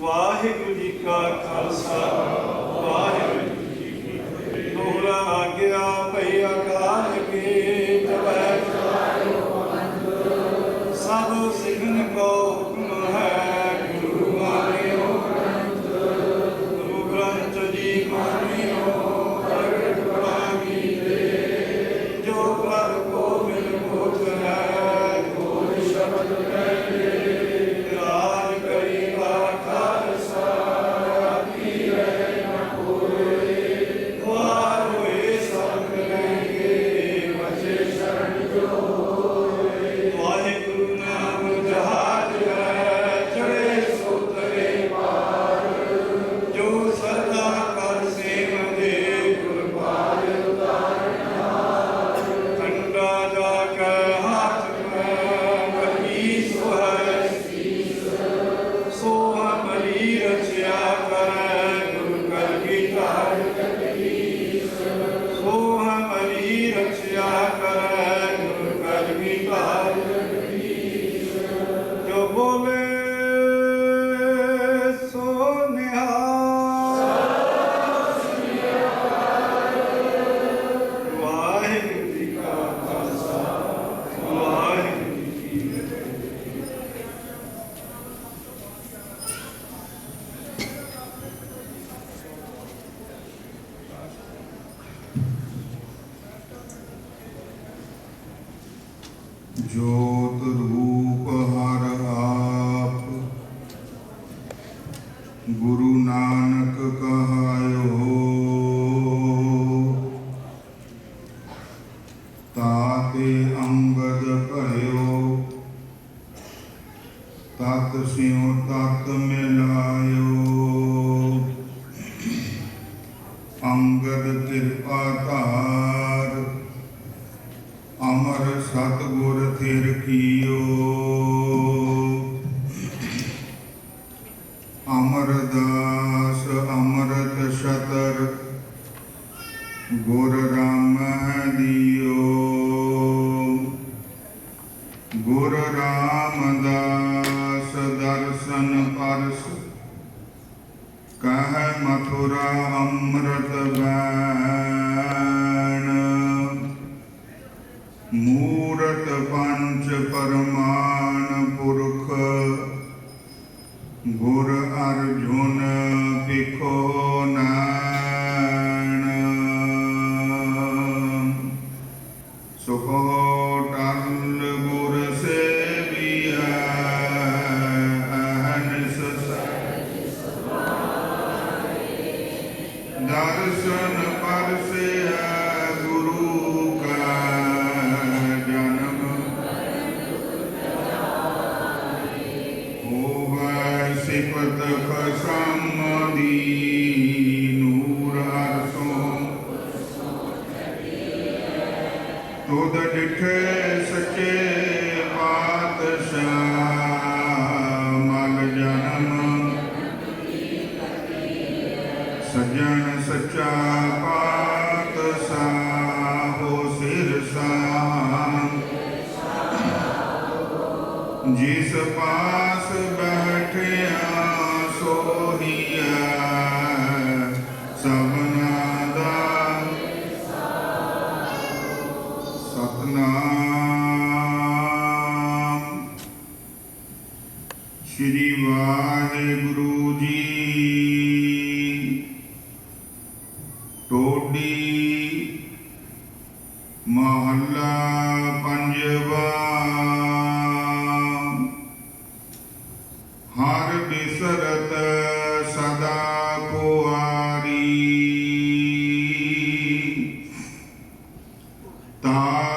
ਵਾਹਿਗੁਰੂ ਜੀ ਕਾ ਖਾਲਸਾ, ਵਾਹਿਗੁਰੂ ਜੀ ਕੀ ਫਤਿਹ। ਦੋਹਰਾ ਆਗਿਆ ਭਈ ਅਕਾਲ ਕੇ ਜਪੈ ਸਭ ਸਿਖਨ ਜੋਤ ਰੂਪ ਹਰ ਆਪ। ਗੁਰੂ ਨਾਨਕ ਕਹਾਇਓ। ਤਾਤੇ ਅੰਗਦ ਭਇਓ। ਤਤ ਸਿਉ ਤਤ ਮਿਲਾਇਓ। ਅੰਗਦ ਕਿਰਪਾ ਧਾਰ। ਅਮਰ ਸਤਗੁਰ ਥਿਰ ਕੀਓ। ਅਮਰਦਾਸ ਅਮਰਤ ਸ਼ਤਰ ਗੁਰ ਰਾਮ ਦਿਓ। ਗੁਰ ਰਾਮਦਾਸ ਦਰਸ਼ਨ ਪਰਸ ਕਹਿ ਮਥੁਰਾ ਅੰਮ੍ਰਿਤ ਵੈ ਪਰਮਾਨ ਪੁਰਖ ਗੁਰ ਅਰਜੁਨ ਪਿਖੋ ਨਾਣ। ਸੁਖੋ ਟਲ ਗੁਰ ਤੁਧ ਡਿਠੇ ਸੱਚੇ ਪਾਤਸ਼ਾਹ ਮਲ ਜਨਮ। ਸੱਜਣ ਸੱਚਾ ਪਾਤਸ਼ਾਹ ਹੋ ਸਿਰ ਸਾਮ ਜਿਸ ਪਾਸ ਸ਼੍ਰੀ ਵਾਹਿਗੁਰੂ ਜੀ। ਟੋਡੀ ਮਹੱਲਾ ਪੰਜਵਾ। ਹਰ ਬਿਸਰਤ ਸਦਾ ਕੁਆਰੀ ਤਾ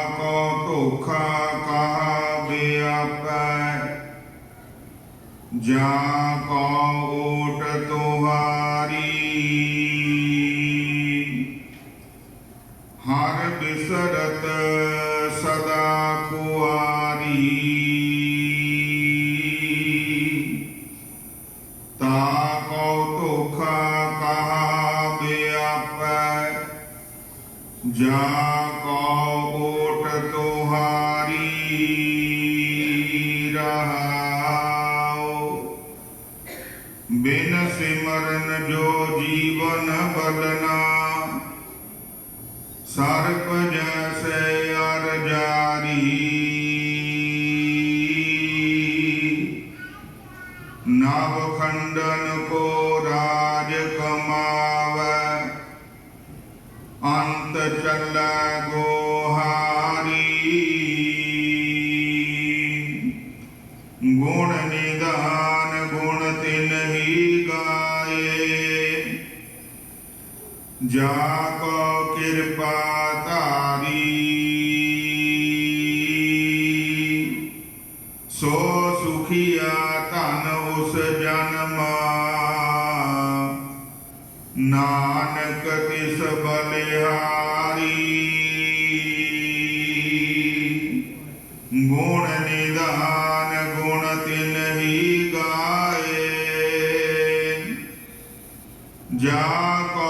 ਜਾ ਕੋ ਓਟ ਤੁਹਾਰੀ। ਹਰ ਬਿਸਰਤ ਸਦਾ ਕੁਆਰੀ। ਤਾ ਕੋ ਧੋਖਾ ਕਹਾ ਬਿਆਪੈ। ਜਾ ਬਿਨ ਸਿਮਰਨ ਜੋ ਜੀਵਨ ਬਲਨਾ। ਸਰਪ ਜੈਸੇ ਅਰ ਜਾਰੀ। ਨਵ ਖੰਡਨ ਕੋ ਰਾਜ ਕਮਾਵੈ। ਅੰਤ ਚੱਲੈ ਗੋ ਕੋ ਕਿਰਪਾ ਧਾਰੀ ਸੋ ਸੁਖੀਆ ਧਨ ਉਸ ਜਨਮਾ ਨਾਨਕ ਤਿਸ ਬਲਿਹਾਰੀ ਗੁਣ ਨਿਦਾਨ ਗੁਣ ਤਿਨ ਹੀ ਗਾਏ ਜਾ ਕੋ